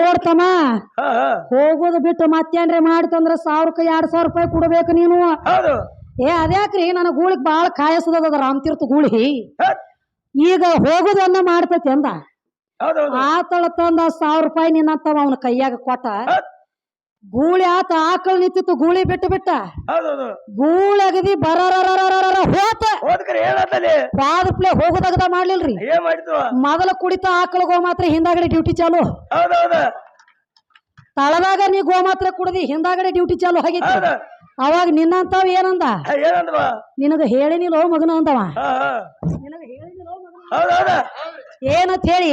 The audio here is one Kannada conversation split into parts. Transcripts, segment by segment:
ನೋಡ್ತಮ್ಮ ಹೋಗೋದು ಬಿಟ್ಟು ಮತ್ತೇನ್ರಿ ಮಾಡ್ತಂದ್ರ ಸಾವಿರಕ್ಕೆ ಎರಡ್ ಸಾವಿರ ರೂಪಾಯಿ ಕೊಡ್ಬೇಕು ನೀನು? ಹೌದು. ಏ ಅದ್ಯಾಕ್ರಿ? ನನ್ನ ಗೂಳಿಗ್ ಬಾಳ ಕಾಯಸದ ರಾಮತೀರ್ಥ ಗೂಳಿ. ಈಗ ಹೋಗುದನ್ನ ಮಾಡ್ತೈತಿ ಅಂದ. ಆತಳ ತಂದ ಸಾವಿರ ರೂಪಾಯಿ ನಿನ್ನಂತವ ಅವನ ಕೈಯಾಗ ಕೊಟ್ಟ. ಗೂಳಿ ಆತ ಆಕಳ ನಿಂತಿತ್ತು ಗೂಳಿ ಬಿಟ್ಟು ಬಿಟ್ಟ. ಗೂಳಿ ಅಗದಿ ಬರರರರರರ ಹೋತ. ಹೇಳತ್ತಲ್ಲಿ ಪಾದ ಪ್ಲೇ ಹೋಗುದಾಗದ ಮಾಡ್ಲಿಲ್ರಿ. ಏನ್ ಮಾಡಿದ್ವು? ಮೊದಲ ಕುಡಿತ ಆಕಳ ಗೋಮಾತ್ರ ಹಿಂದಾಗಡೆ ಡ್ಯೂಟಿ ಚಾಲು. ತಳದಾಗ ನೀ ಗೋ ಮಾತ್ರ ಕುಡಿದಿ ಹಿಂದಾಗಡೆ ಡ್ಯೂಟಿ ಚಾಲು ಆಗಿತ್ತು ಹೌದು. ಅವಾಗ ನಿನ್ನಂತಾವ್ ಏನಂದ? ನಿನಗ ಹೇಳಿನಿಲ್ಲ ನಿನಗ ಹೇಳಿನಿಲ್ಲೋ ಮಗನ ಅಂದವ. ನಿನಗ ಹೇಳಿನಿಲ್ಲೋ ಮಗನ ಏನಂತ ಹೇಳಿ?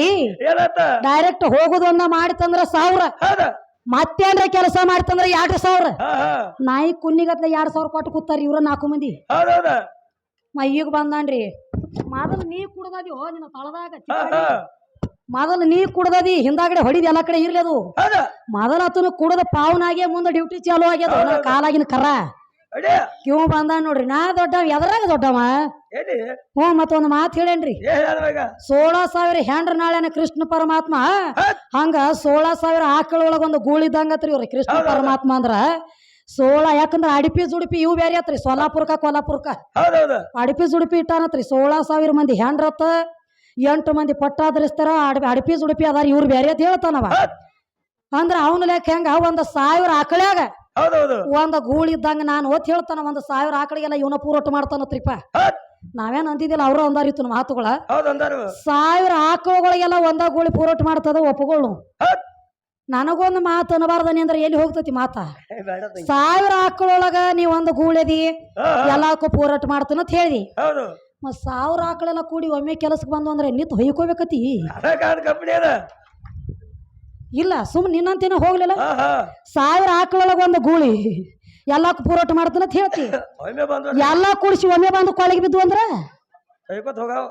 ಡೈರೆಕ್ಟ್ ಹೋಗುದು ಒಂದ ಮಾಡಿತಂದ್ರ ಸಾವಿರ. ಹೌದು. ಮತ್ತೇನ್ರ ಕೆಲಸ ಮಾಡ್ತಂದ್ರ ಎರಡ್ ಸಾವಿರ. ನಾಯಿ ಕುನ್ನಿಗತ್ಲ ಎರಡ್ ಸಾವಿರ ಕೊಟ್ಟು ಕೂತಾರ ಇವ್ರ ನಾಲ್ಕು ಮಂದಿ. ಹೌದು ಹೌದು ಮ ಈಗ ಬಂದಾನ್ರಿ. ಮೊದಲು ನೀ ಕುಡ್ದದಿ ಹೋ ನಿನ್ನ ತಳದಾಗ ಮೊದಲು ನೀ ಕುಡ್ದದಿ ಹಿಂದಾಗಡೆ ಹೊಡಿದ ಎಲ್ಲ ಕಡೆ ಇರ್ಲಿ ಅದು. ಮೊದಲ ಆತನು ಕುಡದ ಪಾವನಾಗೆ ಮುಂದೆ ಡ್ಯೂಟಿ ಚಾಲು ಆಗ್ಯದ ಕಾಲಾಗಿನ ಕರ. ಅಡಿ ಬಂದ ನೋಡ್ರಿ ನಾ ದೊಡ್ಡವ ಎದ್ರಾಗ ದೊಡ್ಡವ? ಹ್ಞೂ ಮತ್ತೊಂದು ಮಾತು ಹೇಳೇನ್ರಿ. ಸೋಳ ಸಾವಿರ ಹೆಂಡ್ರ ನಾಳೆನ ಕೃಷ್ಣ ಪರಮಾತ್ಮ. ಹಂಗ ಸೋಳ ಸಾವಿರ ಆಕಳ ಒಳಗೊಂದು ಗೂಳಿದಂಗತ್ರಿ ಇವ್ರಿ ಕೃಷ್ಣ. ಪರಮಾತ್ಮ ಅಂದ್ರ. ಸೋಳ ಯಾಕಂದ್ರ ಅಡಿಪಿ ಜುಡಿಪಿ ಇವು ಬೇರೆ ಆತ್ರಿ ಸೋಲಾಪುರ್ಕ ಕೋಲಾಪುರ್ಕ ಅಡಿಪಿ ಜುಡಿಪಿ ಇಟ್ಟಾನತ್ರಿ ಸೋಳ ಸಾವಿರ ಮಂದಿ ಹೆಂಡ್ರತ್ತ ಎಂಟು ಮಂದಿ ಪಟ್ಟಾದರಿಸ್ತಾರ ಅಡ್ ಅಡಿಪಿ ಜುಡಿಪಿ ಅದಾರ ಇವ್ರು ಬೇರೆ ಅಂತ ಹೇಳ್ತಾನವ. ಅಂದ್ರ ಅವನ ಲೆಕ್ಕ ಹೆಂಗ ಒಂದ್ ಸಾವಿರ ಆಕಳ್ಯಾಗ ಹೌದು ಹೌದು ಒಂದ್ ಗೂಳಿ ಇದ್ದಂಗ ನಾನು ಓದ್ ಹೇಳ್ತಾನ ಒಂದ್ ಸಾವಿರ ಆಕಳಿಗೆಲ್ಲ ಇವನ ಪೂರೋಟ ಮಾಡ್ತಾನ ತ್ರಿಪ ನಾವೇನ್ ಅಂದಿದ್ದಿಲ್ಲ ಅವ್ರು ಅಂದಾರಿತ್ತು ನಮ್ಮ ಮಾತುಗಳ ಸಾವಿರ ಆಕಳುಗಳಿಗೆಲ್ಲ ಒಂದ ಗೂಳಿ ಪೂರೋಟ ಮಾಡ್ತದ ಒಪ್ಪಗಳು. ನನಗೊಂದು ಮಾತು ಅನ್ನಬಾರ್ದನಿ ಅಂದ್ರೆ ಎಲ್ಲಿ ಹೋಗ್ತತಿ ಮಾತ? ಸಾವಿರ ಆಕಳೊಳಗ ನೀ ಒಂದು ಗೂಳದಿ ಎಲ್ಲಕ್ಕೂ ಪೂರಾಟ ಮಾಡ್ತಾನ ಅಂತ ಹೇಳಿ. ಸಾವಿರ ಆಕಳೆಲ್ಲ ಕೂಡಿ ಒಮ್ಮೆ ಕೆಲಸಕ್ಕೆ ಬಂದು ಅಂದ್ರೆ ನಿಂತು ಹೊಯ್ಕೋಬೇಕತಿ ಅದ ಕಾದ್ ಕಂಪನಿ ಅದ ಇಲ್ಲ ಸುಮ್ ನಿನ್ನಂತೇನೋ ಹೋಗ್ಲಿಲ್ಲ? ಹಾ ಹಾ. ಸಾವಿರ ಆಕಳೊಳಗ ಒಂದು ಗೂಳಿ. ಎಲ್ಲಾ ಪೂರೋಟ ಮಾಡ್ತಾನಂತ ಹೇಳ್ತಿ. ಎಲ್ಲ ಎಲ್ಲಾ ಕೂಡಿಸಿ ಒಮ್ಮೆ ಬಂದು ಕೊಳಗೆ ಬಿದ್ದು ಅಂದ್ರ? ಕೈಕೋತ್ ಹೋಗಾವ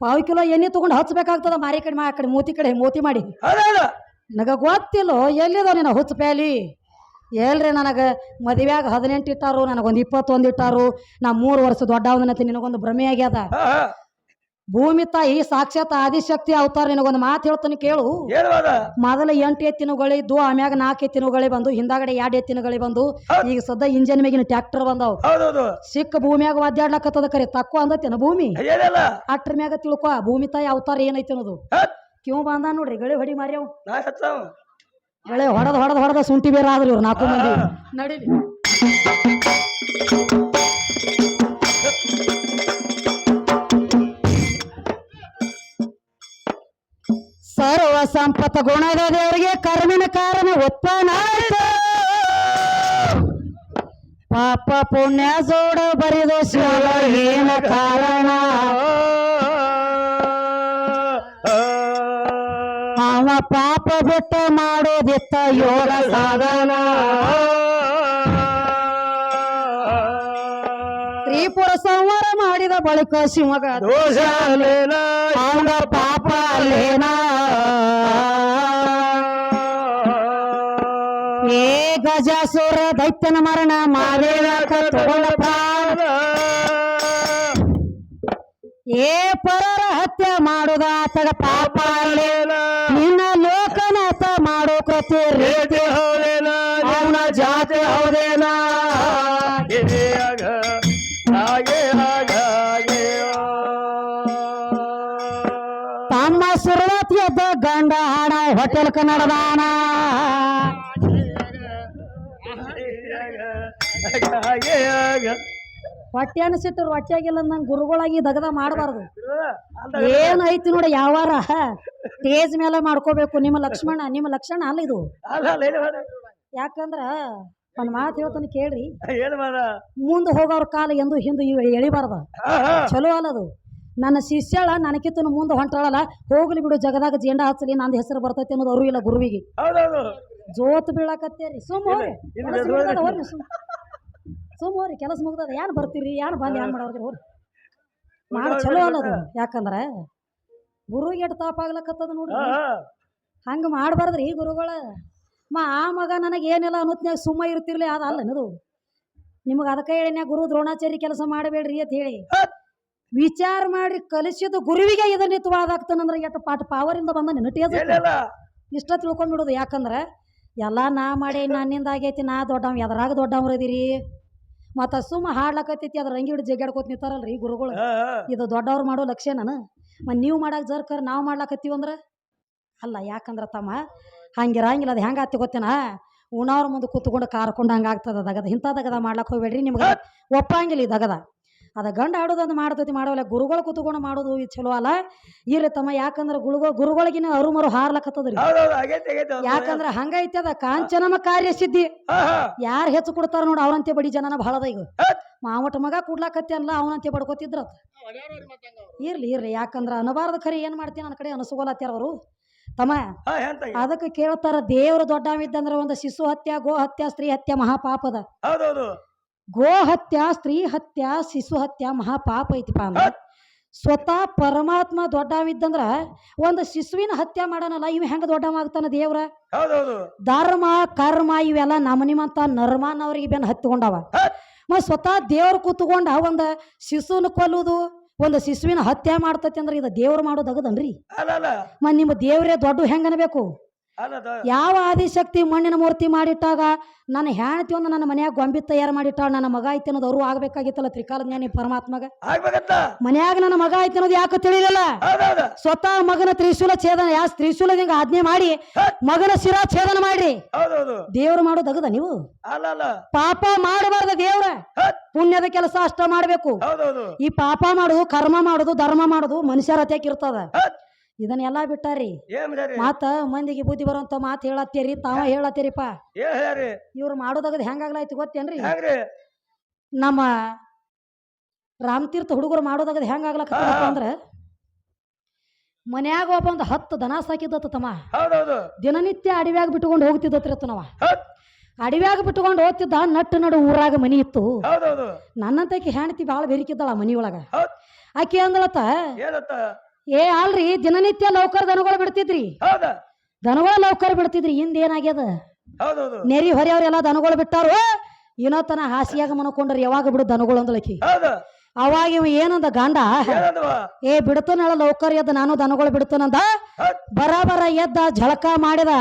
ಪಾವು ಕಿಲೋ ಎಣ್ಣೆ ತಗೊಂಡು ಹಚ್ಬೇಕಾಗ್ತದ ಮಾರಿ ಕಡೆ ಮಾ ಆ ಕಡೆ ಮೂತಿ ಕಡೆ ಮೂತಿ ಮಾಡಿ. ಹೌದು ನನಗ ಗೊತ್ತಿಲ್ಲೋ ಎಲ್ಲಿದೋ ನಿನ್ನ ಹುಚ್ಚ ಪ್ಯಾಲಿ? ಎಲ್ರಿ ನನಗೆ ಮದುವೆಯಾಗ ಹದಿನೆಂಟು ಇಟ್ಟಾರು ನನಗೊಂದು ಇಪ್ಪತ್ತೊಂದು ಇಟ್ಟಾರು ನಾ ಮೂರು ವರ್ಷ ದೊಡ್ಡವನತಿ ನಿನಗೊಂದು ಭ್ರಮೆ ಆಗ್ಯದ ಹಾ ಹಾ. ಭೂಮಿ ತಾಯಿ ಸಾಕ್ಷಾತ್ ಆದಿಶಕ್ತಿ ಅವತಾರ ನಿನಗೊಂದು ಮಾತು ಹೇಳ್ತಾನೆ ಕೇಳು. ಏನು ಅದ. ಮೊದಲ ಎಂಟು ಎತ್ತಿನಗಳಿದ್ದು ಆಮ್ಯಾಗ ನಾಲ್ಕು ಎತ್ತಿನಗಳೇ ಬಂದು ಹಿಂದಾಗಡೆ ಎರಡು ಎತ್ತಿನಗಳೇ ಬಂದು ಈಗ ಸದ್ದ ಇಂಜಿನ್ ಮೇಗಿನ ಟ್ರ್ಯಾಕ್ಟರ್ ಬಂದವು. ಸಿಕ್ಕ ಭೂಮಿಯಾಗ ಒದ್ದಾಡ್ಲಕತ್ತದ ಕರೆ ತಕ್ಕೋ ಅಂದತ್ತೇನ ಭೂಮಿ? ಅಟ್ರ ಮ್ಯಾಗ ತಿಳ್ಕೊ ಭೂಮಿ ತಾಯಿ ಅವತಾರ ಏನೈತಿ ಅನ್ನೋದು. ಕಿವ್ ಬಂದ ನೋಡ್ರಿ ಗಳಿ ಹೊಡಿ ಮಾರ್ಯಾವ ಗಳೆ ಹೊಡೆದ ಹೊಡೆದ ಹೊಡೆದ ಸುಂಟಿ ಬೇರೆ ಆದ್ರಿ ಇವ್ರು ನಾಲ್ಕು ಮಂದಿ. ನಡೀಲಿ. ಸರ್ವ ಸಂಪತ್ತ ಗುಣದ ದೇವರಿಗೆ ಕರ್ಮಿನ ಕಾರಣ ಒಪ್ಪನ ಪಾಪ ಪುಣ್ಯ ಜೋಡ ಬರಿದ ಶಿವ ಏನ ಕಾರಣ. ಅವ ಪಾಪ ಬಿಟ್ಟ ಮಾಡೋದಿತ್ತ ಯೋಗ ಸಾಧನ. ತ್ರಿಪುರ ಸಂಹಾರ ಮಾಡಿದ ಬಳಿಕ ಶಿವಗ ದೋಷ ಪಾಪ ಅಲ್ಲೇನ? ಗಜಾಸುರ ದೈತ್ಯನ ಮರಣ ಮಾದೇವ ಪ್ರಾಣ ಏ ಪರರ ಹತ್ಯೆ ಮಾಡುದ ಆತಗ ಪಾಪ ನಿನ್ನ ಲೋಕನಾಥ ಮಾಡೋ ಕೃತಿ ರೀತಿ. ಹೌದೇನ ಅವನ ಜಾತಿ ಹೌದೇನಾ? ತಮ್ಮ ಸುರವತಿ ಎದ್ದ ಗಂಡ ಹಣ ಹೋಟೆಲ್ ಕನ್ನಡದಾನ ಹಾಗೆ ಅನಿಸಿಟ್ಟು ರೊಟ್ಟಿ ಆಗಿಲ್ಲ ನಂಗೆ ಗುರುಗಳಾಗಿ ದಗದ ಮಾಡಬಾರ್ದು. ಏನೈತಿ ನೋಡಿ ಯಾವಾರ ಸ್ಟೇಜ್ ಮೇಲೆ ಮಾಡ್ಕೋಬೇಕು. ನಿಮ್ಮ ಲಕ್ಷ್ಮಣ ನಿಮ್ಮ ಲಕ್ಷಣ ಅಲ್ಲ ಇದು. ಯಾಕಂದ್ರ ಒಂದ್ ಮಾತು ಹೇಳ್ತಾನೆ ಕೇಳ್ರಿ. ಮುಂದೆ ಹೋಗೋರ ಕಾಲ ಎಂದು ಹಿಂದು ಎಳಿಬಾರ್ದ. ಚಲೋ ಅಲ್ಲದು ನನ್ನ ಶಿಷ್ಯಳ ನನಕಿತ್ತನು ಮುಂದೆ ಹೊಂಟಾಳಲ್ಲ ಹೋಗ್ಲಿ ಬಿಡು ಜಗದಾಗ ಜೇಂಡ ಹಚ್ಚಲಿ ನಂದು ಹೆಸರು ಬರ್ತೈತಿ ಅನ್ನೋದು ಅವರು ಇಲ್ಲ ಗುರುವಿಗೆ ಜೋತ್ ಬೀಳಕತ್ತೇರಿ. ಸುಮ್ಮ ಕೆಲಸ ಇಲ್ಲ, ಮುಗ್ದದ ಹೋರಿ ಸುಮ್ ಸುಮ್ ಹೋರಿ ಕೆಲಸ ಮುಗ್ದದ ಯಾನ್ ಬರ್ತೀರಿ ಯಾನ್ ಬಂದು ಯಾನ್ ಮಾಡೋದ್ರಿ ಹೋರಿ. ಮಾಡ ಚಲೋ ಅನ್ನೋದು ಯಾಕಂದ್ರೆ ಗುರು ಎಟ್ ತಾಪ ಆಗ್ಲಕತ್ತದ ನೋಡ್ರಿ. ಹಂಗೆ ಮಾಡಬಾರ್ದ್ರಿ ಗುರುಗಳ. ಮಾ ಆ ಮಗ ನನಗೆ ಏನಿಲ್ಲ ಅನ್ನೋತ್ನ್ಯಾಗ ಸುಮ್ಮ ಇರ್ತಿರ್ಲಿ ಅದ ಅಲ್ಲ ಅನ್ನೋದು ನಿಮಗೆ ಅದಕ್ಕೆ ಹೇಳಿನ ಗುರು ದ್ರೋಣಾಚಾರಿ ಕೆಲಸ ಮಾಡಬೇಡ್ರಿ ಅಂತ ಹೇಳಿ. ವಿಚಾರ ಮಾಡಿ ಕಲಿಸಿದ ಗುರುವಿಗೆ ಇದನ್ನಿತ್ವಾದ ಆಗ್ತಾನಂದ್ರೆ ಎಷ್ಟು ಪಾಠ ಪಾವರಿಂದ ಬಂದ ಏನಿಲ್ಲ. ಇಷ್ಟ ತಿಳ್ಕೊಂಡ್ಬಿಡುದು ಯಾಕಂದ್ರೆ ಎಲ್ಲ ನಾ ಮಾಡಿ ನನ್ನಿಂದ ಆಗೈತಿ ನಾ ದೊಡ್ಡವ ಎದ್ರಾಗ ದೊಡ್ಡವ್ರು ಇದೀರಿ. ಮತ್ತು ಸುಮ್ಮ ಹಾಡ್ಲಕತ್ತೈತಿ ಅದ್ರ ರಂಗಿ ಹಿಡಿದು ಜಗ್ಗಾಡ್ಕೋತ ನಿಂತಾರಲ್ರಿ ಗುರುಗಳು. ಇದು ದೊಡ್ಡವ್ರು ಮಾಡೋ ಲಕ್ಷ್ಯ ನಾನು. ಮತ್ತು ನೀವು ಮಾಡಕ್ಕೆ ಜರ್ಕರ್ ನಾವು ಮಾಡ್ಲಕತ್ತೀವಿ ಅಂದ್ರೆ? ಅಲ್ಲ ಯಾಕಂದ್ರೆ ತಮ್ಮ ಹಂಗಿರಂಗಿಲ್ಲ ಅದು ಹೆಂಗೆ ಆತಿ ಗೊತ್ತೇನ? ಉಣಾವ್ರ ಮುಂದೆ ಕೂತ್ಕೊಂಡು ಕಾರ್ಕೊಂಡು ಹಂಗೆ ಆಗ್ತದ ದಗದ ಇಂಥ ದಗದ ಮಾಡ್ಲಕ್ಕೆ ಹೋಗ್ಬೇಡ್ರಿ ನಿಮ್ಗೆ. ಒಪ್ಪಂಗಿಲ್ಲ ಈ ದಗದ. ಅದ ಗಂಡ ಆಡೋದನ್ನು ಮಾಡ್ತೈತಿ ಮಾಡೋಲ್ಲ ಗುರುಗಳು ಕೂತ್ಕೊಂಡು ಮಾಡೋದು ಇದು ಚಲೋ ಅಲ್ಲ? ಇರ್ರಿ ತಮ್ಮ ಯಾಕಂದ್ರೆ ಗುರುಗಳು ಗುರುಗಳಿಗಿನ ಅರುಮರು ಹಾರ್ಲಕತ್ತದ್ರಿ. ಯಾಕಂದ್ರೆ ಹಂಗೈತಿ ಅದ ಕಾಂಚನಮ ಕಾರ್ಯ ಸಿದ್ಧಿ ಯಾರು ಹೆಚ್ಚು ಕೊಡ್ತಾರ ನೋಡಿ ಅವನಂತೆ ಬಡಿ ಜನನ ಬಹಳದ ಈಗ. ಮಾವಟ ಮಗ ಕೂಡ್ಲಾಕತ್ತಿ ಅಲ್ಲ ಅವನಂತೆ ಬಡ್ಕೋತಿದ್ರ ಇರ್ಲಿ ಇರ್ಲಿ. ಯಾಕಂದ್ರ ಅನುಬಾರದ ಖರೀ ಏನ್ ಮಾಡ್ತೀನಿ ನನ್ನ ಕಡೆ ಅನಸ್ಕೊಳತ್ಯಾರ ಅವರು. ತಮ್ಮ ಅದಕ್ಕೆ ಕೇಳ್ತಾರ ದೇವ್ರ ದೊಡ್ಡವಿದ್ದಂದ್ರ ಒಂದು ಶಿಶು ಹತ್ಯ ಗೋ ಹತ್ಯ ಸ್ತ್ರೀ ಹತ್ಯ ಮಹಾಪಾಪದ ಗೋ ಹತ್ಯ ಸ್ತ್ರೀ ಹತ್ಯ ಶಿಶು ಹತ್ಯ ಮಹಾಪಾಪ ಐತಿಪ್ಪ ಅಂದ್ರೆ. ಸ್ವತಃ ಪರಮಾತ್ಮ ದೊಡ್ಡವಿದ್ದಂದ್ರ ಒಂದು ಶಿಶುವಿನ ಹತ್ಯೆ ಮಾಡನಲ್ಲ ಇವ್ ಹೆಂಗ ದೊಡ್ಡವ ಆಗ್ತಾನ ದೇವ್ರ ಧರ್ಮ ಕರ್ಮ ಇವೆಲ್ಲ ನಮ್ಮ ನರ್ಮಾನ್ ನರ್ಮಾನವ್ರಿಗೆ ಬೆನ್ ಹತ್ಕೊಂಡವ ಮತ್ ಸ್ವತಃ ದೇವ್ರು ಕೂತ್ಕೊಂಡ ಒಂದು ಶಿಶುನ ಕೊಲ್ಲುದು ಒಂದು ಶಿಶುವಿನ ಹತ್ಯೆ ಮಾಡ್ತತಿ ಅಂದ್ರೆ ಇದು ದೇವ್ರು ಮಾಡೋದಗದನ್ರಿ ಅಲ್ಲ ಅಲ್ಲ ಮ ನಿಮ್ಮ ದೇವ್ರೇ ದೊಡ್ಡ ಹೆಂಗನ್ಬೇಕು. ಯಾವ ಆದಿಶಕ್ತಿ ಮಣ್ಣಿನ ಮೂರ್ತಿ ಮಾಡಿಟ್ಟಾಗ ನನ್ನ ಹೆಣ್ತಿ ಒಂದು ನನ್ನ ಮನ್ಯಾಗ ಗೊಂಬಿ ತಯಾರು ಮಾಡಿಟ್ಟಾಳ ನನ್ನ ಮಗ ಐತಿ ಅನ್ನೋದು ಅವರು ಆಗ್ಬೇಕಾಗಿತ್ತಲ್ಲ ತ್ರಿಕಾಲ ಜ್ಞಾನಿ ಪರಮಾತ್ಮಗ? ಮನೆಯಾಗ ನನ್ನ ಮಗ ಐತಿ ಅನ್ನೋದು ಯಾಕೆ ತಿಳಿಲಿಲ್ಲ? ಸ್ವತಃ ಮಗನ ತ್ರಿಶೂಲ ಛೇದನ ಯಾ ತ್ರಿಶೂಲದಿಂದ ಆಜ್ಞೆ ಮಾಡಿ ಮಗನ ಶಿರಾ ಛೇದನ ಮಾಡ್ರಿ. ದೇವ್ರು ಮಾಡೋದಗದ ನೀವು? ಪಾಪ ಮಾಡಬಾರ್ದ ದೇವ್ರ? ಪುಣ್ಯದ ಕೆಲಸ ಅಷ್ಟ ಮಾಡ್ಬೇಕು. ಈ ಪಾಪ ಮಾಡುದು ಕರ್ಮ ಮಾಡುದು ಧರ್ಮ ಮಾಡುದು ಮನುಷ್ಯರ ಹತ್ಯಾಕ ಇರ್ತದ. ಹತ್. ಇದನ್ನೆಲ್ಲಾ ಬಿಟ್ಟಾರಿ? ಮಾತ ಮಂದಿಗೆ ಬುದ್ಧಿ ಬರುವಂತ ಮಾತು ಹೇಳತ್ತೀರಿ ತಾವ ಹೇಳತ್ತೀರಿಪ್ಪ ಇವ್ರು ಮಾಡೋದಾಗದ ಹೆಂಗಾಗ್ಲಾಯ್ತು ಗೊತ್ತೇನ್ರಿ? ನಮ್ಮ ರಾಮತೀರ್ಥ ಹುಡುಗರು ಮಾಡೋದಾಗದ ಹೆಂಗಾಗ್ಲಕ್ಕ ಅಂದ್ರ ಮನ್ಯಾಗ ಒಬ್ಬ ಒಂದು ಹತ್ತು ದನ ಸಾಕಿದ್ದತ್ತ ತಮ್ಮ. ದಿನನಿತ್ಯ ಅಡವ್ಯಾಗ ಬಿಟ್ಕೊಂಡು ಹೋಗ್ತಿದ್ದತ್ರಿ ನಾವ. ಅಡವ್ಯಾಗ ಬಿಟ್ಕೊಂಡು ಹೋಗ್ತಿದ್ದ ನಟ್ಟು ನಡು ಊರಾಗ ಮನಿ ಇತ್ತು. ನನ್ನಂತಕಿ ಹೆಣ್ತಿ ಭಾಳ ಬೇರಿಕಿದ್ದಾಳ ಮನಿಯೊಳಗ. ಆಕಿ ಅಂದಳತ್ತ ಏ ಅಲ್ರಿ ದಿನನಿತ್ಯ ಲೌಕರ್ ದನಗಳು ಬಿಡ್ತಿದ್ರಿ. ಹೌದ. ದನಗಳ ಲೌಕರ್ ಬಿಡ್ತಿದ್ರಿ ಹಿಂದ ಏನಾಗ್ಯದ? ಹೌದೌದು. ನೆರಿ ಹೊರೆಯವ್ರೆಲ್ಲ ದನಗಳು ಬಿಟ್ಟಾರು ಏನೋತನ ಹಾಸಿಯಾಗ ಮನ್ಕೊಂಡ್ರಿ ಯಾವಾಗ ಬಿಡು ದನಗಳು ಅಂದಳಕಿ ಹೌದ. ಅವಾಗ ಇವ ಏನಂದ ಗಾಂಡ? ಏ ಬಿಡ್ತಾನಳ ಲೌಕರ್ ಎದ್ದ ನಾನು ದನಗಳು ಬಿಡ್ತಾನಂದ. ಬರಾಬರ ಎದ್ದ ಝಳಕ ಮಾಡಿದ.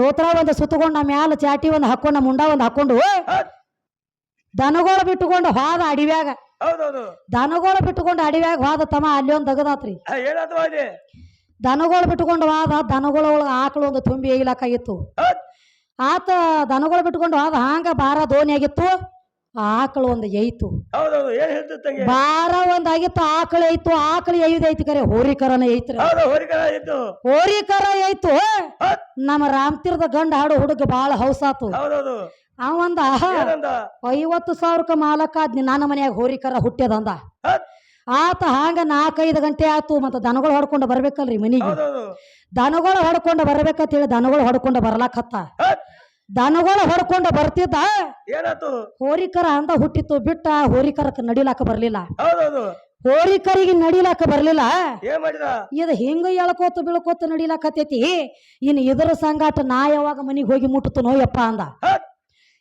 ದೋತ್ರ ಒಂದು ಸುತ್ತಕೊಂಡ ಮ್ಯಾಲ ಚಾಟಿ ಒಂದು ಹಾಕೊಂಡ ಮುಂಡ ಒಂದು ಹಾಕೊಂಡು. ದನಗಳು ಬಿಟ್ಟುಕೊಂಡು ಹಾದ ಅಡಿವ್ಯಾಗ. ಹೌದೌದು. ದನಗಳು ಬಿಟ್ಟುಕೊಂಡು ಅಡಿವ್ಯಾಗ ಹೋದ ತಮ್ಮ ಅಲ್ಲಿ ಒಂದು ತಗದಾತ್ರಿ. ಹಾ, ಬಿಟ್ಟುಕೊಂಡು ಅಲ್ಲಿ ದನಗಳು ಬಿಟ್ಕೊಂಡು ಹೋದ ದನಗಳ ಒಳಗೆ ಆಕಳು ಒಂದು ತುಂಬಿ ಏಗಿಲಾಕಾಗಿತ್ತು. ಆತ ದನಗಳು ಬಿಟ್ಕೊಂಡು ಹೋದ ಹಾಂಗ ಬಾರ ದೋಣಿ ಆಗಿತ್ತು ಆಕಳು ಒಂದು ಏಯ್ತು. ಹೌದೌದು ಏನ್ ಬಾರ ಒಂದ್ ಆಗಿತ್ತು ಆಕಳು ಐತು ಆಕಳು ಐತಿ ಕರೆ ಹೋರಿಕರನ ಐತ್ರಿ ಹೌದು ಹೋರಿಕರ ಏಯ್ತು. ಹೋರಿಕರ ಐತು. ನಮ್ಮ ರಾಮತೀರ್ದ ಗಂಡ ಹಾಡು ಹುಡುಗ ಬಾಳ ಹೌಸಾತು ಹೌದೌದು. ಅವಂದ ಏನಂದ? ಐವತ್ತು ಸಾವಿರಕ್ಕ ಮಾಲಕ ಆದ್ನಿ ನನ್ನ ಮನೆಯಾಗ ಹೋರಿಕರ ಹುಟ್ಟ್ಯದಂದ. ಆತ ಹಾಂಗ ನಾಲ್ಕೈದು ಗಂಟೆ ಆತು ಮತ್ತೆ ದನಗಳು ಹೊಡ್ಕೊಂಡು ಬರ್ಬೇಕಲ್ರಿ ಮನಿಗೆ. ದನಗಳು ಹೊಡ್ಕೊಂಡು ಬರ್ಬೇಕಂತ ಹೇಳಿ ದನಗಳು ಹೊಡ್ಕೊಂಡು ಬರ್ಲಾಕತ್ತ. ದನಗಳು ಹೊಡ್ಕೊಂಡು ಬರ್ತಿದ್ದ ಹೋರಿಕರ ಅಂದ ಹುಟ್ಟಿತ್ತು ಬಿಟ್ಟ ಹೋರಿಕರಕ್ಕೆ ನಡಿಲಾಕ ಬರ್ಲಿಲ್ಲ. ಹೋರಿಕರಿಗೆ ನಡಿಲಾಕ ಬರ್ಲಿಲ್ಲ. ಇದು ಹಿಂಗ ಎಳ್ಕೋತ ಬೀಳ್ಕೋತ ನಡಿಲಾಕತ್ತೈತಿ. ಇನ್ನು ಇದರ ಸಂಗಾಟ ನಾ ಯಾವಾಗ ಮನಿಗೆ ಹೋಗಿ ಮುಟ್ಟತು ನೋಯಪ್ಪ ಅಂದ.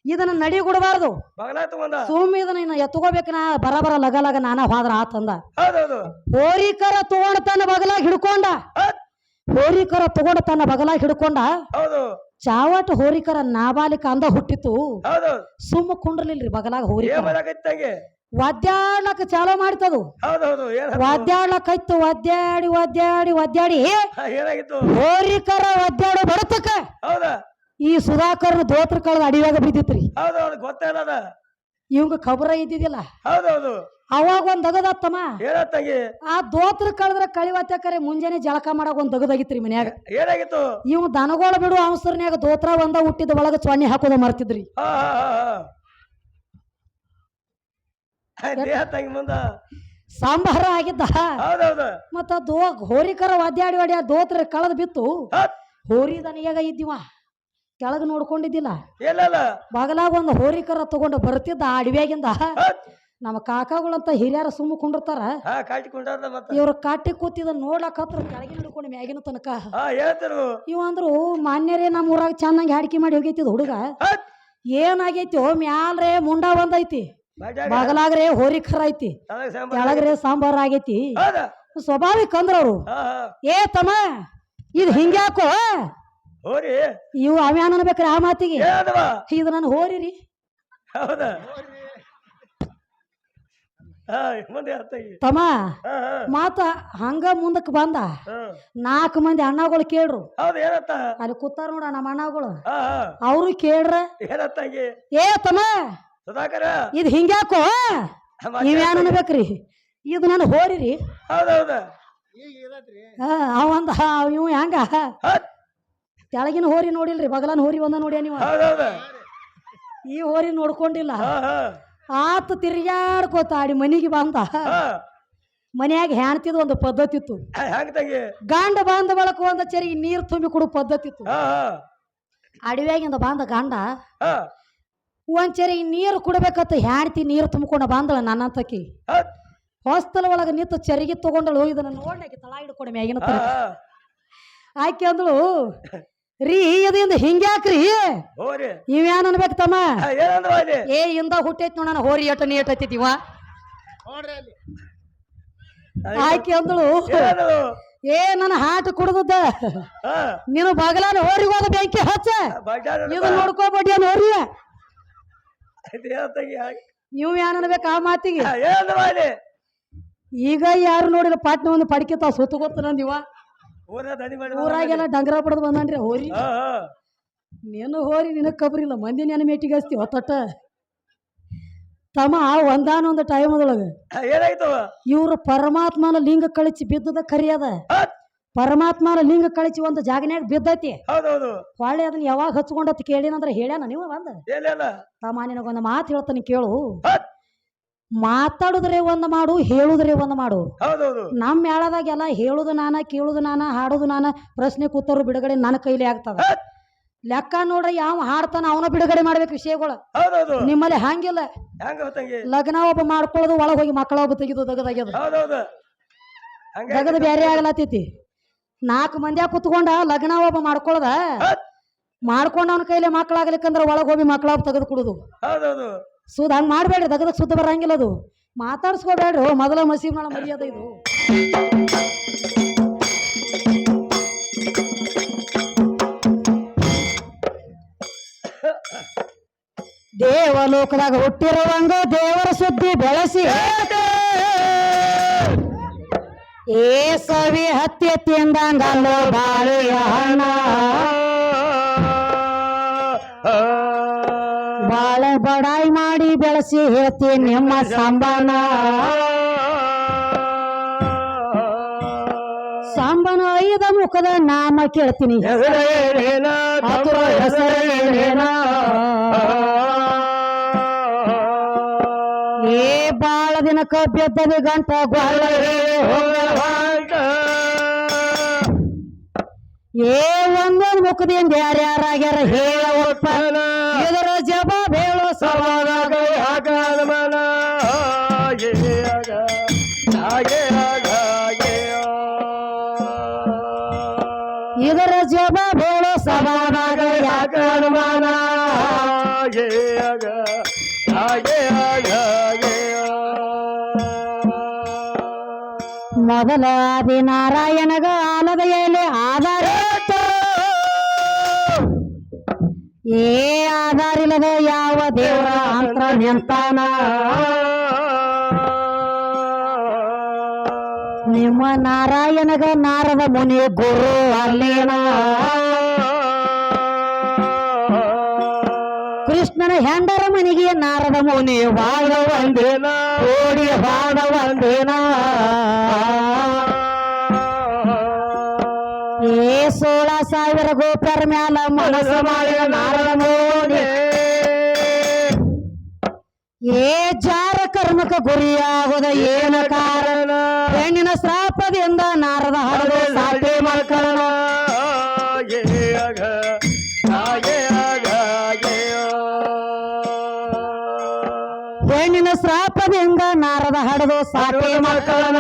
ಇದನ್ನ ನಡಿ ಕೊಡಬಾರ್ದು ಬಗಲ ತಗೊಂಡ ಸುಮ್ ಇದನ್ನ ಇನ್ನ ಎತ್ಕೋಬೇಕು ನಾ ಬರ ಬರ ಲಗ ಲಗ ನಾನ ಹೋದ್ರ ಆತಂದ. ಹೌದೌದು. ಹೋರಿಕರ ತಗೊಂಡ ತನ್ನ ಬಗಲಾಗ ಹಿಡ್ಕೊಂಡ. ಹೋರಿಕರ ತಗೊಂಡ ತನ್ನ ಬಗಲಾಗ ಹಿಡ್ಕೊಂಡ. ಹೌದು. ಚಾವಟ್ ಹೋರಿಕರ ನಾಬಾಲಿಕ ಅಂದ ಹುಟ್ಟಿತು ಹೌದು. ಸುಮ್ಮ ಕುಂಡ್ರಲಿಲ್ರಿ ಬಗಲಾಗ ಹೋರಿ ಹೋರಿಕರ ಚಾಲು ಒದ್ದಾಡ್ಲಕ್ಕ ಮಾಡ್ತದು ಹೌದೌದು ವಾದ್ಯಾಡಿ ವಾದ್ಯಾಡಿ ವಾದ್ಯಾಡಿ. ಒದ್ದಾಡಿ ಒದ್ದಾಡಿ ಹೋರಿಕರ ಒದ್ದಾಡೋ ಬರುತ್ತಕ್ಕ ಹೌದಾ? ಈ ಸುಧಾಕರ್ ದೋತ್ರ ಕಳೆದ ಅಡಿಯಾಗ ಬಿದ್ದಿತ್ರಿ. ಅದ ಇವಂಗ ಖಬರ ಇದ್ದಿದ್ದಿಲ್ಲ ಹೌದೌದು ಅವಾಗ ಒಂದ್ ದಗದತ್ತಮ್ಮ. ಆ ದೋತ್ರ ಕಳೆದ್ರ ಕಳಿವತ್ತಕರೆ ಮುಂಜಾನೆ ಜಳಕ ಮಾಡಕ್ ಒಂದ್ ದಗದಾಗಿತ್ರಿ ಮನ್ಯಾಗ. ಏನಾಗಿತ್ತು? ಇವ್ ದನಗೋಳ ಬಿಡು ಅವಸರನ್ಯಾಗ ದೋತ್ರ ಒಂದ ಹುಟ್ಟಿದ ಒಳಗ ಚೊಣ್ಣಿ ಹಾಕೋದ ಮರ್ತಿದ್ರಿ. ಹಾ ಹಾ ಹಾ ಹಾ. ದೇಹ ತಂಗಿ ಮುಂದ. ಸಾಂಬಾರ ಆಗಿದ್ದ. ಹೌದೌದು. ಮತ್ತ ದೋ ಹೋರಿಕರ ವಾದ್ಯಾಡಿ ಆ ದೋತ್ರ ಕಳೆದ್ ಬಿತ್ತು. ಹೋರಿ ದನಿಯಾಗ ಇದ್ದೀವ. ಕೆಳಗ ನೋಡ್ಕೊಂಡಿದ್ದಿಲ್ಲ? ಬಗಲಾಗ ಒಂದು ಹೋರಿಕರ ತಗೊಂಡು ಬರ್ತಿದ್ದ ಆ ಅಡವ್ಯಾಗಿಂದ. ನಮ್ಮ ಕಾಕಾಗಳಂತ ಹಿರಿಯರ ಸುಮ್ಮ ಕುಂಡಿರ್ತಾರ. ಇವ್ರ ಕಾಟಿ ಕೂತಿದ ನೋಡ್ಲಕ್ ಹತ್ರ ಕೆಳಗಿನ ಹಿಡ್ಕೊಂಡು ಮ್ಯಾಗಿನ ತನಕ. ಇವ ಅಂದ್ರು ಮಾನ್ಯರೇ ನಮ್ಮ ಊರಾಗ ಚೆನ್ನಾಗಿ ಹಾಡಿಕೆ ಮಾಡಿ ಹೋಗೈತಿದ್ ಹುಡುಗ. ಏನಾಗೈತಿ ಓ ಮ್ಯಾಲ್ರೆ ಮುಂಡ ಒಂದೈತಿ ಬಾಜಾಗ ಬಗಲಾಗ್ರೆ ಹೋರಿಕರ ಐತಿ. ಕೆಳಗ್ರೆ ಸಾಂಬಾರ್ ಆಗೈತಿ. ಸ್ವಭಾವಿಕ ಅಂದ್ರ ಅವ್ರು ಏ ತಮ್ಮ ಇದು ಹಿಂಗ್ಯಾಕೋ ಹೋರಿ. ಇವು ಅವ್ಯಾನ ಅನ್ಬೇಕ್ರಿ ಆ ಮಾತಿಗೆ? ಏನದವ ಇದು ನಾನು ಹೋರಿರಿ. ಹೌದಾ. ಹಾ ಮುಂದೆ ತಮ್ಮ ಹಾ ಹಾ. ಮಾತ ಹಂಗ ಮುಂದಕ್ಕೆ ಬಂದ. ಹಾ. ನಾಲ್ಕು ಮಂದಿ ಅಣ್ಣಗಳು ಕೇಳ್ರು. ಹೌದು ಏನತ್ತ? ಅಲ್ಲಿ ಕೂತಾರ ನೋಡ ನಮ್ಮ ಅಣ್ಣಗಳು. ಹಾ ಹಾ. ಅವರು ಕೇಳ್ರ. ಏನತ್ತಂಗಿ ಏ ತಮ್ಮ ಸುಧಾಕರ. ಇದು ಹಿಂಗ್ಯಾಕೋ? ನೀವ್ಯಾನ ಅನ್ಬೇಕ್ರಿ ಇದು ನಾನು ಹೋರಿರಿ. ಹೌದೌದ ಹಾ ಅವಂದ ಇವ್ ಹೆಂಗ? ಹತ್. ತೆಳಗಿನ ಹೋರಿ ನೋಡಿಲ್ರಿ ಬಗಲನ ಹೋರಿ ಒಂದ ನೋಡ್ಯ ನೀವು? ಹೌದೌದ ಈ ಹೋರಿ ನೋಡ್ಕೊಂಡಿಲ್ಲ. ಆತ ತಿರ್ಗಾಡ್ಕೋತ ಆಡಿ ಮನಿಗೆ ಬಂದ. ಹಾ. ಮನ್ಯಾಗ ಹ್ಯಾಣ್ತಿದ್ ಒಂದು ಪದ್ಧತಿ ಇತ್ತು ಗಂಡ ಬಂದ ಬಳಕ ಒಂದ ಚರಿಗೆ ನೀರು ತುಂಬಿ ಕೊಡು ಪದ್ಧತಿ ಇತ್ತು ಅಡವ್ಯಾಗಿಂದ ಬಂದ ಗಂಡ ಒಂದ್ ಚರಿಗೆ ನೀರು ಕುಡ್ಬೇಕತ್ತ ಹ್ಯಾಣ್ತಿ ನೀರು ತುಂಬಿಕೊಂಡ ಬಂದಳ ನನ್ನಂತಕಿ. ಹೊಸ್ತಲ ಒಳಗ ನಿಂತ ಚರಿಗೆ ತಗೊಂಡಳು ಇದನ್ನ ನೋಡ್ಲಿಕ್ಕೆ ತಳ ಹಿಡ್ಕೊಡ ಮ್ಯಾಗಿನ ಆಕೆ ಅಂದಳು ರೀ ಇದರಿಂದ ಹಿಂಗ್ಯಾಕ್ರಿ ಹೋರಿ. ಇವ್ಯಾನ್ ಅನ್ಬೇಕು ತಮ್ಮ? ಏ ಇಂದ ಹುಟ್ಟೈತ್ ನೋಡ ಹೋರಿ ಎಟ ನೀ ಎಟ್ಟೈತಿವ ಆಕೆ ಅಂದಳು. ಏ ನನ್ನ ಹಾಟ್ ಕುಡ್ದದ ಹಾ. ನೀನು ಬಗಲಾನ ಹೋರಿಗೆ ಹೋದ ಬೆಂಕಿ ಹಚ್ಚ. ಇದು ನೋಡ್ಕೋಬೇಡಿ ಅನ್ ಹೋರಿ. ನೀವು ಇವ್ ಏನ್ ಅನ್ಬೇಕು ಆ ಮಾತಿಗೆ? ಈಗ ಯಾರು ನೋಡಿಲ್ಲ ಪಾಟ್ನ ಒಂದು ಪಡಿಕೆ ತಾವ್ ಸುತ್ತ ಗೊತ್ತ ನಂದಿವ ಊರಾಗೆಲ್ಲ ಡಂಗರ ಪಡೆದು ಬಂದನ್ರಿ ಹೋರಿ. ನೀನು ಹೋರಿ ನಿನಗ್ ಕಬ್ರಿಲ್ಲ ಮಂದಿ ನೆನ ಮೇಟಿಗೆ ಹಚ್ತಿ ತಮ ತಮ್ಮ ಒಂದಾನೊಂದು ಟೈಮ್ ಅದೊಳಗ ಏನಾಯ್ತು? ಇವ್ರು ಪರಮಾತ್ಮನ ಲಿಂಗ ಕಳಿಸಿ ಬಿದ್ದದ ಕರಿಯದ ಪರಮಾತ್ಮನ ಲಿಂಗ ಕಳಿಸಿ ಒಂದು ಜಾಗನ್ಯಾಗ ಬಿದ್ದೈತಿ. ಹೊಳ್ಳಿ ಅದನ್ನ ಯಾವಾಗ ಹಚ್ಕೊಂಡತ್ ಕೇಳಿನಂದ್ರ ಹೇಳ್ಯಾನ ನೀವು ಬಂದ. ತಮ್ಮ ನಿನಗೊಂದು ಮಾತು ಹೇಳ್ತಾನೆ ಕೇಳು. ಮಾತಾಡುದ್ರೆ ಒಂದ್ ಮಾಡು ಹೇಳುದ್ರೆ ಒಂದ್ ಮಾಡು. ಹೌದೌದು. ನಮ್ಮ ಮೇಳದಾಗೆಲ್ಲ ಹೇಳುದು ನಾನ ಕೇಳುದು ನಾನ ಹಾಡುದು ನಾನ ಪ್ರಶ್ನೆ ಕೂತರು ಬಿಡುಗಡೆ ನನ್ನ ಕೈಲಿ ಆಗ್ತದ. ಲೆಕ್ಕ ನೋಡ್ರಿ ಯಾವ ಹಾಡ್ತಾನ ಅವನ ಬಿಡುಗಡೆ ಮಾಡ್ಬೇಕು ವಿಷಯಗಳು. ಹೌದೌದು. ನಿಮ್ಮಲ್ಲಿ ಹಂಗಿಲ್ಲ. ಹೆಂಗ ಲಗ್ನ ಒಬ್ಬ ಮಾಡ್ಕೊಳ್ಳೋದು ಒಳಗೆ ಹೋಗಿ ಮಕ್ಕಳ ಒಬ್ಬ ತೆಗೆದು ದಗದಾಗ್ಯದ ಹೌದೌದು. ಹಂಗ ಬೇರೆ ಆಗಲತ್ತೈತಿ. ನಾಲ್ಕು ಮಂದ್ಯಾ ಕುತ್ಕೊಂಡ ಲಗ್ನ ಒಬ್ಬ ಮಾಡ್ಕೊಳ್ಳದ ಮಾಡ್ಕೊಂಡು ಮಾಡ್ಕೊಂಡ ಅವನ ಕೈಲಿ ಮಕ್ಕಳಾಗ್ಲಿಕ್ಕಂದ್ರ ಒಳಗೆ ಹೋಗಿ ಮಕ್ಕಳ ತೆಗೆದು ಕೊಡುದು. ಹೌದೌದು. ಸುದ್ ಹಂಗೆ ಮಾಡಬೇಡ್ರಿ ದಗದಕ್ ಸುದ್ದ ಬರಂಗಿಲ್ಲ ಅದು. ಮಾತಾಡ್ಸ್ಕೋಬೇಡ್ರಿ ಮೊದಲ ಮಸೀಬ್ನಾಳ ಮರ್ಯಾದ ಇದು. ದೇವಲೋಕದಾಗ ಹುಟ್ಟಿರುವಂಗ ದೇವರ ಸುದ್ದಿ ಬೆಳೆಸಿ ಏ ಸವಿ ಹತ್ತಿ ಅಂದಂಗಲ್ಲೋ ಬಾಳೆಯ ಬಾಳೆ ಬಡಾಯಿ ಮಾಡಿ ಬೆಳೆಸಿ ಹೇಳ್ತೀನಿ ನಿಮ್ಮ ಸಾಂಬಾನ. ಸಾಂಬಾನ ಐದ ಮುಖದ ನಾಮ ಕೇಳ್ತೀನಿ? ಏ ಬಾಳ ದಿನಕ್ಕ ಬೆದ್ದದ ಗಂಟ ಏ ಒಂದೊಂದು ಮುಖದಿಂದ ಯಾರ್ಯಾರಾಗ್ಯಾರ ಹೇಳ ಒಪ್ಪ. ಮೊದಲ ಆದಿ ನಾರಾಯಣಗ ಆಲದ ಎಲೆ ಆಧಾರ ಏ ಆಧಾರಿಲ್ಲದ ಯಾವ ದೇವರ ಅಂತ್ರ ನಿಂತಾನ? ನಿಮ್ಮ ನಾರಾಯಣಗ ನಾರದ ಮುನಿ ಗುರು ಅಲ್ಲೇನ? ಕೃಷ್ಣನ ಹೆಂಡರ ಮನೆಗೆ ನಾರದ ಮುನಿ ಬಾಳ ಒಂದೇನ ಓಡಿ ಬಾಳ ಸಾವಿರ ಗೋಪರ ಮ್ಯಾಲ ಮನಸ್ಸು ಮಾಡಿದ ನಾರದ ನೋಡಿ ಏ ಜಾರ ಕರ್ಮಕ ಗುರಿಯಾಗದ ಏನ ಕಾರಣ? ಹೆಣ್ಣಿನ ಶ್ರಾಪದಿಂದ ನಾರದ ಹಡದು ಸಾಟಿ ಮಾಡ್ಕೊಳ್ಳೋಣ. ಹೆಣ್ಣಿನ ಶ್ರಾಪದಿಂದ ನಾರದ ಹಡದು ಸಾಟಿ ಮಕ್ಕಳನ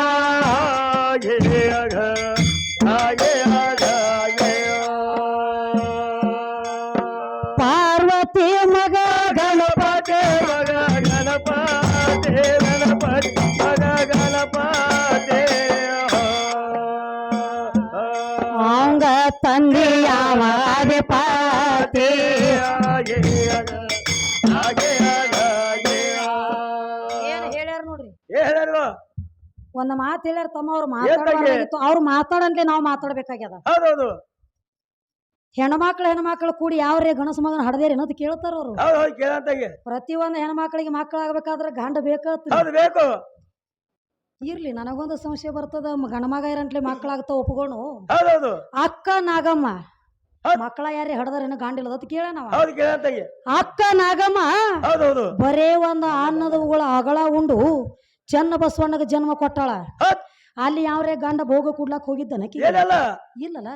ಪಾರ್ವತಿ ಮಗ ಗಣಪತಿ ಮಗ ಗಣಪತಿ ಗಣಪತಿ ಮಗ ಗಣಪತಿ. ಅಂಗ ಆಗ, ಪಾತಿ? ಒಂದ್ ಮಾತು ಹೇಳ್ಯಾರ ತಮ್ಮ ಅವ್ರು ಮಾತಾಡ್ತು ಅವ್ರು ಮಾತಾಡಂತೆ ನಾವು ಮಾತಾಡ್ಬೇಕಾಗ್ಯದ. ಹೌದೌದು. ಹೆಣ್ಮಕ್ಳು ಹೆಣ್ಮಕ್ಳು ಕೂಡಿ ಯಾವ್ರೇ ಗಣಸ ಮಗನ ಹಡದೇರಿ ಅನ್ನೋದು ಕೇಳ್ತಾರ ಅವರು. ಹೌದು ಹೌದು ಕೇಳಂತಂಗೆ ಪ್ರತಿಯೊಂದು ಹೆಣ್ಮಕ್ಳಿಗೆ ಮಕ್ಕಳಾಗಬೇಕಾದ್ರೆ ಗಂಡ ಹೌದು ಬೇಕು. ಇರ್ಲಿ ನನಗೊಂದು ಸಮಸ್ಯೆ ಬರ್ತದ ಮ- ಗಂಡ ಮಗ ಇರಂಟ್ಲೆ ಒಪ್ಕೊಂಡು ಅಕ್ಕ ನಾಗಮ್ಮ. ಹೌದ್. ಮಕ್ಕಳ ಯಾರೇ ಹಡದಾರೇನ ಗಾಂಡಿಲ್ಲದ ಅಂತ ಕೇಳ ನಾವ. ಹೌದು ಕೇಳಂತಂಗೆ ಅಕ್ಕ ನಾಗಮ್ಮ. ಬರೇ ಒಂದು ಅನ್ನದವುಗಳ ಅಗಳ ಉಂಡು. ಚೆನ್ನ ಬಸವಣ್ಣಗ ಜನ್ಮ ಕೊಟ್ಟಾಳ. ಹೌದ್. ಅಲ್ಲಿ ಯಾವ್ರೇ ಗಂಡ ಭೋಗ ಕೂಡ್ಲಾಕ್ ಹೋಗಿದ್ದನ ಇಲ್ಲ ಇಲ್ಲಲ್ಲ.